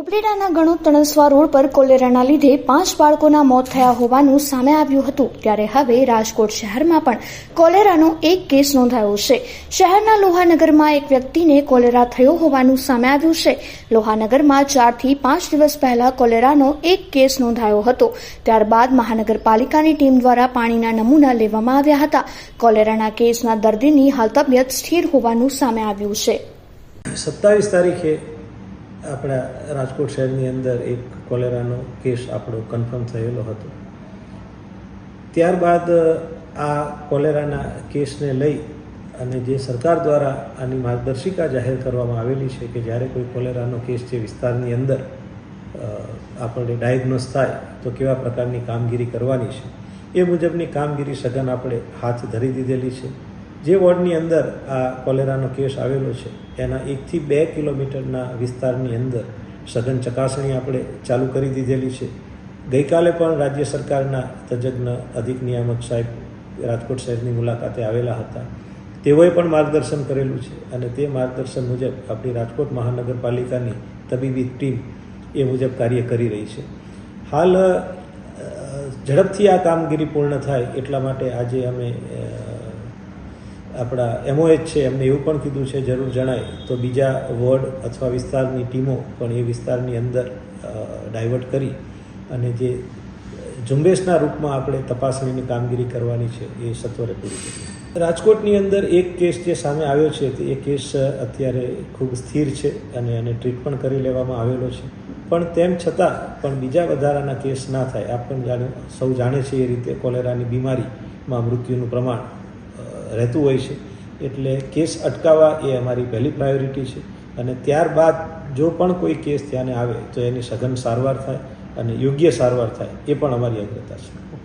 ઉપલેટાના Ganod તણસવા road પર કોલેરાના લીધે પાંચ બાળકોના મોત થયા હોવાનું સામે આવ્યું હતું. ત્યારે હવે રાજકોટ શહેરમાં પણ કોલેરાનો એક કેસ નોંધાયો છે. શહેરના લોહાનગરમાં એક વ્યક્તિને કોલેરા થયો હોવાનું સામે આવ્યું છે. લોહાનગરમાં ચારથી પાંચ દિવસ પહેલા કોલેરાનો એક કેસ નોંધાયો હતો. ત્યારબાદ મહાનગરપાલિકાની ટીમ દ્વારા પાણીના નમૂના લેવામાં આવ્યા હતા. કોલેરાના કેસના દર્દીની હાલ તબિયત સ્થિર હોવાનું સામે આવ્યું છે. સત્તાવીસ તારીખે આપણા રાજકોટ શહેરની અંદર એક કોલેરાનો કેસ આપણો કન્ફર્મ થયેલો હતો. ત્યારબાદ, આ કોલેરાના કેસને લઈ અને જે સરકાર દ્વારા આની માર્ગદર્શિકા જાહેર કરવામાં આવેલી છે કે જ્યારે કોઈ કોલેરાનો કેસ જે વિસ્તારની અંદર આપણે ડાયગ્નોસ થાય, તો કેવા પ્રકારની કામગીરી કરવાની છે? એ મુજબની કામગીરી સઘન આપણે હાથ ધરી દીધેલી છે. જે વોર્ડની અંદર આ કોલેરાનો કેસ આવેલો છે, એના એકથી બે કિલોમીટરના વિસ્તારની અંદર સઘન ચકાસણી આપણે ચાલુ કરી દીધેલી છે. ગઈકાલે પણ રાજ્ય સરકારના તજજ્ઞ અધિક નિયામક સાહેબ રાજકોટ શહેરની મુલાકાતે આવેલા હતા. તેઓએ પણ માર્ગદર્શન કરેલું છે અને તે માર્ગદર્શન મુજબ આપણી રાજકોટ મહાનગરપાલિકાની તબીબી ટીમ એ મુજબ કાર્ય કરી રહી છે. હાલ ઝડપથી આ કામગીરી પૂર્ણ થાય એટલા માટે આજે અમે આપણા એમઓએચ છે, એમને એવું પણ કીધું છે, જરૂર જણાય. તો બીજા વોર્ડ અથવા વિસ્તારની ટીમો પણ એ વિસ્તારની અંદર ડાયવર્ટ કરી અને જે ઝુંબેશના રૂપમાં આપણે તપાસણીની કામગીરી કરવાની છે, એ સત્વરે પૂરી કરી રાજકોટની અંદર એક કેસ જે સામે આવ્યો છે, તે એ કેસ અત્યારે ખૂબ સ્થિર છે અને એને ટ્રીટ પણ કરી લેવામાં આવેલો છે. પણ તેમ છતાં પણ બીજા વધારાના કેસ ના થાય. આપ પણ જાણે સૌ જાણે છે એ રીતે કોલેરાની બીમારીમાં મૃત્યુનું પ્રમાણ રહેતું હોય છે. એટલે કેસ અટકાવવા એ અમારી પહેલી પ્રાયોરિટી છે. અને ત્યારબાદ જો પણ કોઈ કેસ ત્યાંને આવે, તો એની સઘન સારવાર થાય અને યોગ્ય સારવાર થાય, એ પણ અમારી અગ્રતા છે.